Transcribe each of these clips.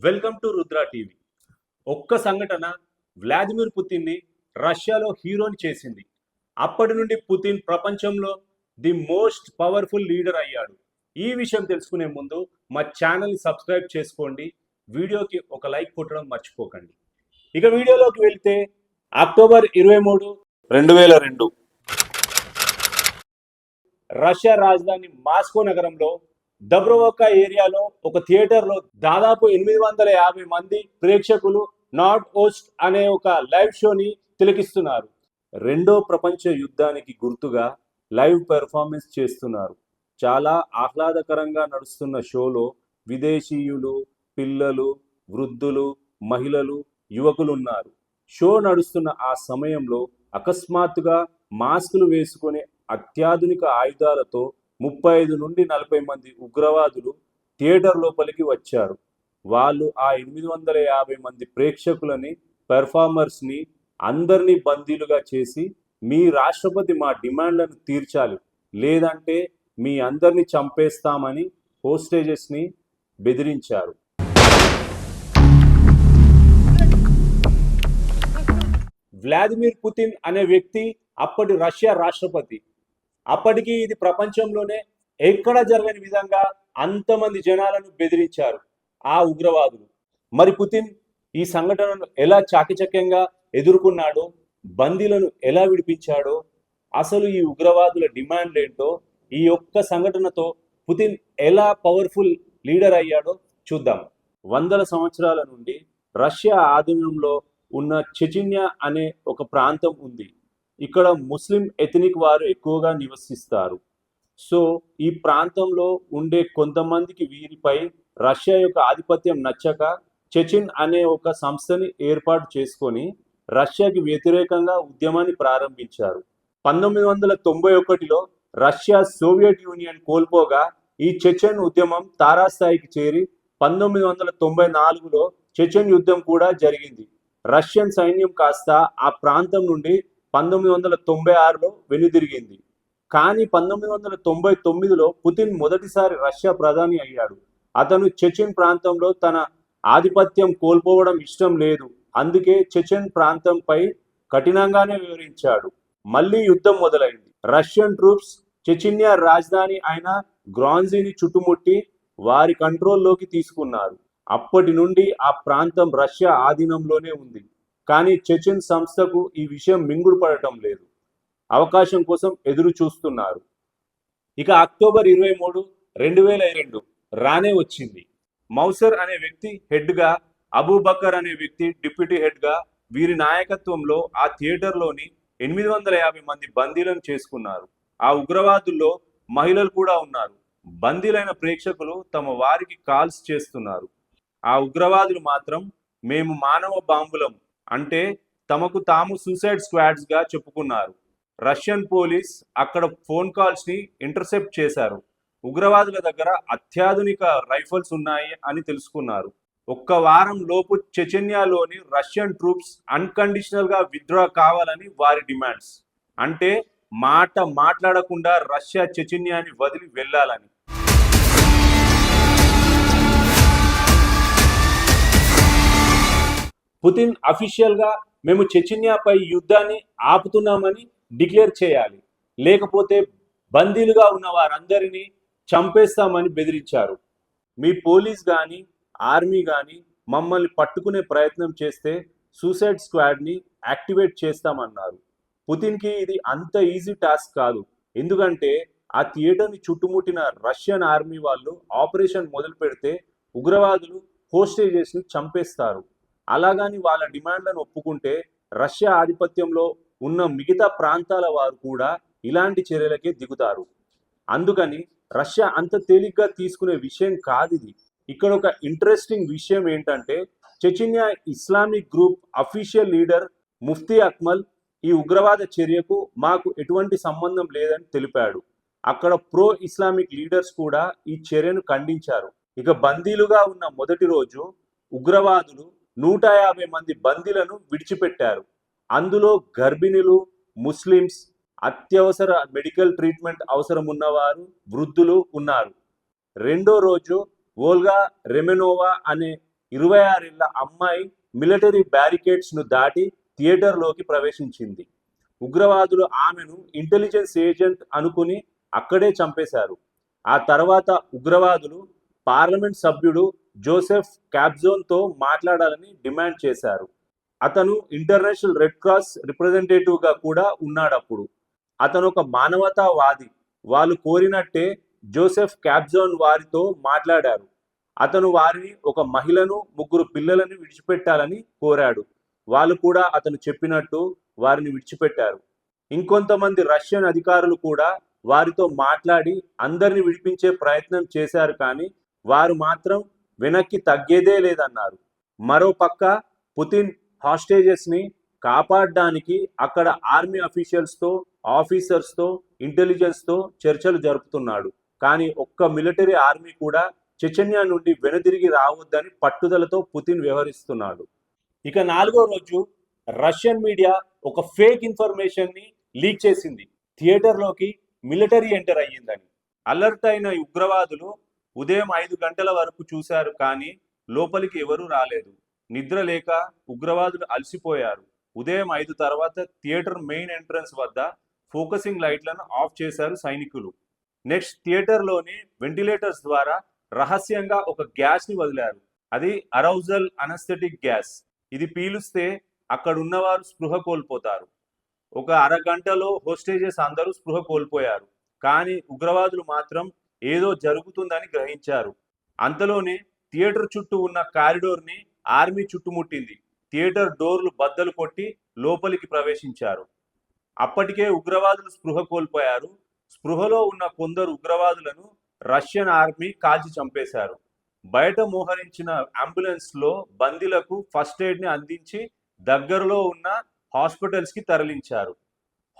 Welcome to Rudra TV. ఒక్క సంఘటన Vladimir పుతిన్ని రష్యాలో హీరోని చేసింది. అప్పటి నుండి పుతిన్ ప్రపంచంలో ది మోస్ట్ పవర్ఫుల్ లీడర్ అయ్యాడు. ఈ విషయం తెలుసుకునే ముందు మా ఛానల్ని సబ్స్క్రైబ్ చేసుకోండి. వీడియోకి ఒక లైక్ కొట్టడం మర్చిపోకండి. ఇక వీడియోలోకి వెళ్తే అక్టోబర్ ఇరవై మూడు రెండు వేల రెండు. రష్యా రాజధాని మాస్కో నగరంలో దబ్రోవోకా ఏరియాలో ఒక థియేటర్లో దాదాపు ఎనిమిది వందల యాభై మంది ప్రేక్షకులు నార్త్ ఓస్ట్ అనే ఒక లైవ్ షోని తిలకిస్తున్నారు. రెండో ప్రపంచ యుద్ధానికి గుర్తుగా లైవ్ పెర్ఫార్మెన్స్ చేస్తున్నారు. చాలా ఆహ్లాదకరంగా నడుస్తున్న షోలో విదేశీయులు పిల్లలు వృద్ధులు మహిళలు యువకులు ఉన్నారు షో నడుస్తున్న ఆ సమయంలో అకస్మాత్తుగా మాస్కులు వేసుకొని అత్యాధునిక ఆయుధాలతో ముప్పై ఐదు నుండి నలభై మంది ఉగ్రవాదులు థియేటర్ లోపలికి వచ్చారు. వాళ్ళు ఆ ఎనిమిది వందల యాభై మంది ప్రేక్షకులని పెర్ఫార్మర్స్ని అందరినీ బందీలుగా చేసి మీ రాష్ట్రపతి మా డిమాండ్లను తీర్చాలి. లేదంటే మీ అందరినీ చంపేస్తామని హోస్టేజెస్ని బెదిరించారు. వ్లాదిమిర్ పుతిన్ అనే వ్యక్తి అప్పటి రష్యా రాష్ట్రపతి. అప్పటికీ ఇది ప్రపంచంలోనే ఎక్కడ జరగని విధంగా అంతమంది జనాలను బెదిరించారు ఆ ఉగ్రవాదులు. మరి పుతిన్ ఈ సంఘటనను ఎలా చాకచక్యంగా ఎదుర్కొన్నాడో బందీలను ఎలా విడిపించాడో అసలు ఈ ఉగ్రవాదుల డిమాండ్ ఏంటో ఈ ఒక్క సంఘటనతో పుతిన్ ఎలా పవర్ఫుల్ లీడర్ అయ్యాడో చూద్దాం. వందల సంవత్సరాల నుండి రష్యా ఆధీనంలో ఉన్న చెచిన్యా అనే ఒక ప్రాంతం ఉంది. ఇక్కడ ముస్లిం ఎథనిక్ వారు ఎక్కువగా నివసిస్తారు. సో ఈ ప్రాంతంలో ఉండే కొంతమందికి వీరిపై రష్యా యొక్క ఆధిపత్యం నచ్చక చెచిన్ అనే ఒక సంస్థని ఏర్పాటు చేసుకొని రష్యాకి వ్యతిరేకంగా ఉద్యమాన్ని ప్రారంభించారు. పంతొమ్మిది వందల తొంభై ఒకటిలో రష్యా సోవియట్ యూనియన్ కోల్పోగా ఈ చెచెన్ ఉద్యమం తారాస్థాయికి చేరి పంతొమ్మిది వందల తొంభై నాలుగులో చెచెన్ యుద్ధం కూడా జరిగింది. రష్యన్ సైన్యం కాస్త ఆ ప్రాంతం నుండి పంతొమ్మిది వందల తొంభై ఆరులో వెనుదిరిగింది. కానీ పంతొమ్మిది వందల తొంభై తొమ్మిదిలో పుతిన్ మొదటిసారి రష్యా ప్రధాని అయ్యాడు. అతను చెచెన్ ప్రాంతంలో తన ఆధిపత్యం కోల్పోవడం ఇష్టం లేదు. అందుకే చెచెన్ ప్రాంతంపై కఠినంగానే వివరించాడు. మళ్ళీ యుద్ధం మొదలైంది. రష్యన్ ట్రూప్స్ చెచిన్యా రాజధాని అయిన గ్రాన్జీని చుట్టుముట్టి వారి కంట్రోల్లోకి తీసుకున్నారు. అప్పటి నుండి ఆ ప్రాంతం రష్యా ఆధీనంలోనే ఉంది. కానీ చెచిన్ సంస్థకు ఈ విషయం మింగుడు పడటం లేదు. అవకాశం కోసం ఎదురు చూస్తున్నారు. ఇక అక్టోబర్ ఇరవై మూడు రెండు వేల రెండు రానే వచ్చింది. మౌసర్ అనే వ్యక్తి హెడ్గా అబూబకర్ అనే వ్యక్తి డిప్యూటీ హెడ్గా వీరి నాయకత్వంలో ఆ థియేటర్లోని ఎనిమిది వందల యాభై మంది బందీలను చేసుకున్నారు. ఆ ఉగ్రవాదుల్లో మహిళలు కూడా ఉన్నారు. బందీలైన ప్రేక్షకులు తమ వారికి కాల్స్ చేస్తున్నారు. ఆ ఉగ్రవాదులు మాత్రం మేము మానవ బాంబులం అంటే తమకు తాము సూసైడ్ స్క్వాడ్స్గా చెప్పుకున్నారు. రష్యన్ పోలీస్ అక్కడ ఫోన్ కాల్స్ని ఇంటర్సెప్ట్ చేశారు. ఉగ్రవాదుల దగ్గర అత్యాధునిక రైఫల్స్ ఉన్నాయి అని తెలుసుకున్నారు. ఒక్క వారం లోపు చెచెన్యాలోని రష్యన్ ట్రూప్స్ అన్కండిషనల్గా విత్డ్రా కావాలని వారి డిమాండ్స్ అంటే మాట మాట్లాడకుండా రష్యా చెచెన్యాని వదిలి వెళ్ళాలని. పుతిన్ అఫీషియల్గా మేము చెచిన్యాపై యుద్ధాన్ని ఆపుతున్నామని డిక్లేర్ చేయాలి. లేకపోతే బందీలుగా ఉన్న వారందరినీ చంపేస్తామని బెదిరించారు. మీ పోలీస్ కానీ ఆర్మీ కానీ మమ్మల్ని పట్టుకునే ప్రయత్నం చేస్తే సూసైడ్ స్క్వాడ్ని యాక్టివేట్ చేస్తామన్నారు. పుతిన్కి ఇది అంత ఈజీ టాస్క్ కాదు. ఎందుకంటే ఆ థియేటర్ని చుట్టుముట్టిన రష్యన్ ఆర్మీ వాళ్ళు ఆపరేషన్ మొదలు పెడితే ఉగ్రవాదులు హోస్టేజెస్ని చంపేస్తారు. అలాగని వాళ్ళ డిమాండ్లను ఒప్పుకుంటే రష్యా ఆధిపత్యంలో ఉన్న మిగతా ప్రాంతాల వారు కూడా ఇలాంటి చర్యలకే దిగుతారు. అందుకని రష్యా అంత తేలిగ్గా తీసుకునే విషయం కాదు ఇది. ఇక్కడ ఒక ఇంట్రెస్టింగ్ విషయం ఏంటంటే Chechnya Islamic group official leader mufti Akmal ఈ ఉగ్రవాద చర్యకు మాకు ఎటువంటి సంబంధం లేదని తెలిపాడు. అక్కడ ప్రో ఇస్లామిక్ లీడర్స్ కూడా ఈ చర్యను ఖండించారు. ఇక బందీలుగా ఉన్న మొదటి రోజు ఉగ్రవాదులు నూట యాభై మంది బందీలను విడిచిపెట్టారు. అందులో గర్భిణులు ముస్లిమ్స్ అత్యవసర మెడికల్ ట్రీట్మెంట్ అవసరం ఉన్నవారు వృద్ధులు ఉన్నారు. రెండో రోజు ఓల్గా రెమెనోవా అనే ఇరవై ఆరేళ్ళ అమ్మాయి మిలిటరీ బ్యారికేడ్స్ను దాటి థియేటర్లోకి ప్రవేశించింది. ఉగ్రవాదులు ఆమెను ఇంటెలిజెన్స్ ఏజెంట్ అనుకుని అక్కడే చంపేశారు. ఆ తర్వాత ఉగ్రవాదులు పార్లమెంట్ సభ్యుడు జోసెఫ్ క్యాబ్జోన్తో మాట్లాడాలని డిమాండ్ చేశారు. అతను ఇంటర్నేషనల్ రెడ్ క్రాస్ రిప్రజెంటేటివ్గా కూడా ఉన్నాడప్పుడు. అతను ఒక మానవతావాది. వాళ్ళు కోరినట్టే జోసెఫ్ క్యాబ్జోన్ వారితో మాట్లాడారు. అతను వారిని ఒక మహిళను ముగ్గురు పిల్లలను విడిచిపెట్టాలని కోరాడు. వాళ్ళు కూడా అతను చెప్పినట్టు వారిని విడిచిపెట్టారు. ఇంకొంతమంది రష్యన్ అధికారులు కూడా వారితో మాట్లాడి అందరిని విడిపించే ప్రయత్నం చేశారు కానీ వారు మాత్రం వెనక్కి తగ్గేదే లేదన్నారు. మరోపక్క పుతిన్ హాస్టేజెస్ని కాపాడడానికి అక్కడ ఆర్మీ అఫీషియల్స్తో ఆఫీసర్స్తో ఇంటెలిజెన్స్తో ఇంటెలిజెన్స్తో చర్చలు జరుపుతున్నాడు. కానీ ఒక్క మిలిటరీ ఆర్మీ కూడా చెచెన్యా నుండి వెనుదిరిగి రావద్దని పట్టుదలతో పుతిన్ వ్యవహరిస్తున్నాడు. ఇక నాలుగో రోజు రష్యన్ మీడియా ఒక ఫేక్ ఇన్ఫర్మేషన్ని లీక్ చేసింది. థియేటర్లోకి మిలిటరీ ఎంటర్ అయ్యిందని. అలర్ట్ అయిన ఉగ్రవాదులు ఉదయం ఐదు గంటల వరకు చూశారు కానీ లోపలికి ఎవరూ రాలేదు. నిద్ర లేక ఉగ్రవాదులు అలసిపోయారు. ఉదయం ఐదు తర్వాత థియేటర్ మెయిన్ ఎంట్రన్స్ వద్ద ఫోకసింగ్ లైట్లను ఆఫ్ చేశారు సైనికులు. నెక్స్ట్ థియేటర్లోని వెంటిలేటర్స్ ద్వారా రహస్యంగా ఒక గ్యాస్ని వదిలారు. అది అరౌజల్ అనస్థెటిక్ గ్యాస్. ఇది పీలుస్తే అక్కడ ఉన్నవారు స్పృహ కోల్పోతారు. ఒక అరగంటలో హోస్టేజెస్ అందరూ స్పృహ కోల్పోయారు. కానీ ఉగ్రవాదులు మాత్రం ఏదో జరుగుతుందని గ్రహించారు. అంతలోనే థియేటర్ చుట్టూ ఉన్న కారిడోర్ని ఆర్మీ చుట్టుముట్టింది. థియేటర్ డోర్లు బద్దలు కొట్టి లోపలికి ప్రవేశించారు. అప్పటికే ఉగ్రవాదులు స్పృహ కోల్పోయారు. స్పృహలో ఉన్న కొందరు ఉగ్రవాదులను రష్యన్ ఆర్మీ కాల్చి చంపేశారు. బయట మోహరించిన అంబులెన్స్లో బందీలకు ఫస్ట్ ఎయిడ్ని అందించి దగ్గరలో ఉన్న హాస్పిటల్స్కి తరలించారు.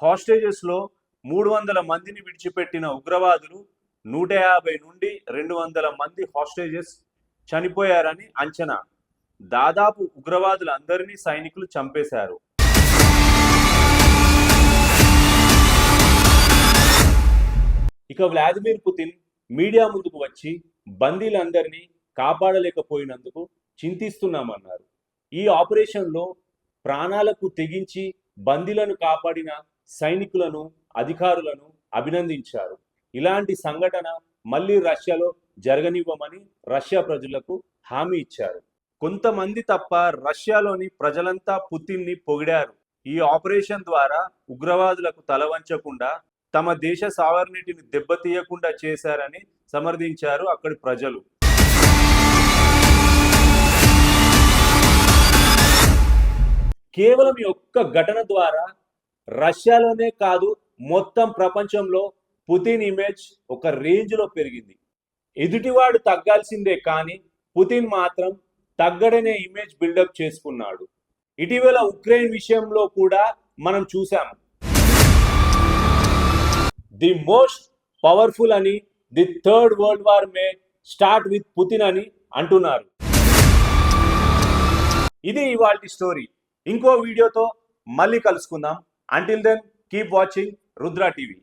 హాస్టేజెస్లో మూడు వందల మందిని విడిచిపెట్టిన ఉగ్రవాదులు నూట యాభై నుండి రెండు వందల మంది హాస్టేజెస్ చనిపోయారని అంచనా. దాదాపు ఉగ్రవాదులందరినీ సైనికులు చంపేశారు. ఇక వ్లాదిమిర్ పుతిన్ మీడియా ముందుకు వచ్చి బందీలందరినీ కాపాడలేకపోయినందుకు చింతిస్తున్నామన్నారు. ఈ ఆపరేషన్లో ప్రాణాలకు తెగించి బందీలను కాపాడిన సైనికులను అధికారులను అభినందించారు. ఇలాంటి సంఘటన మళ్ళీ రష్యాలో జరగనివ్వమని రష్యా ప్రజలకు హామీ ఇచ్చారు. కొంతమంది తప్ప రష్యాలోని ప్రజలంతా పుతిన్ని పొగిడారు. ఈ ఆపరేషన్ ద్వారా ఉగ్రవాదులకు తలవంచకుండా తమ దేశ సావర్నిటిని దెబ్బతీయకుండా చేశారని సమర్థించారు అక్కడి ప్రజలు. కేవలం ఈ ఒక్క ఘటన ద్వారా రష్యాలోనే కాదు మొత్తం ప్రపంచంలో పుతిన్ ఇమేజ్ ఒక రేంజ్లో పెరిగింది. ఎదుటివాడు తగ్గాల్సిందే కానీ పుతిన్ మాత్రం తగ్గడనే ఇమేజ్ బిల్డప్ చేసుకున్నాడు. ఇటీవల ఉక్రెయిన్ విషయంలో కూడా మనం చూసాము ది మోస్ట్ పవర్ఫుల్ అని the third world war may start with Putin అని అంటున్నారు. ఇది ఇవాళ స్టోరీ ఇంకో వీడియోతో మళ్ళీ కలుసుకుందాం. Until then keep watching Rudra TV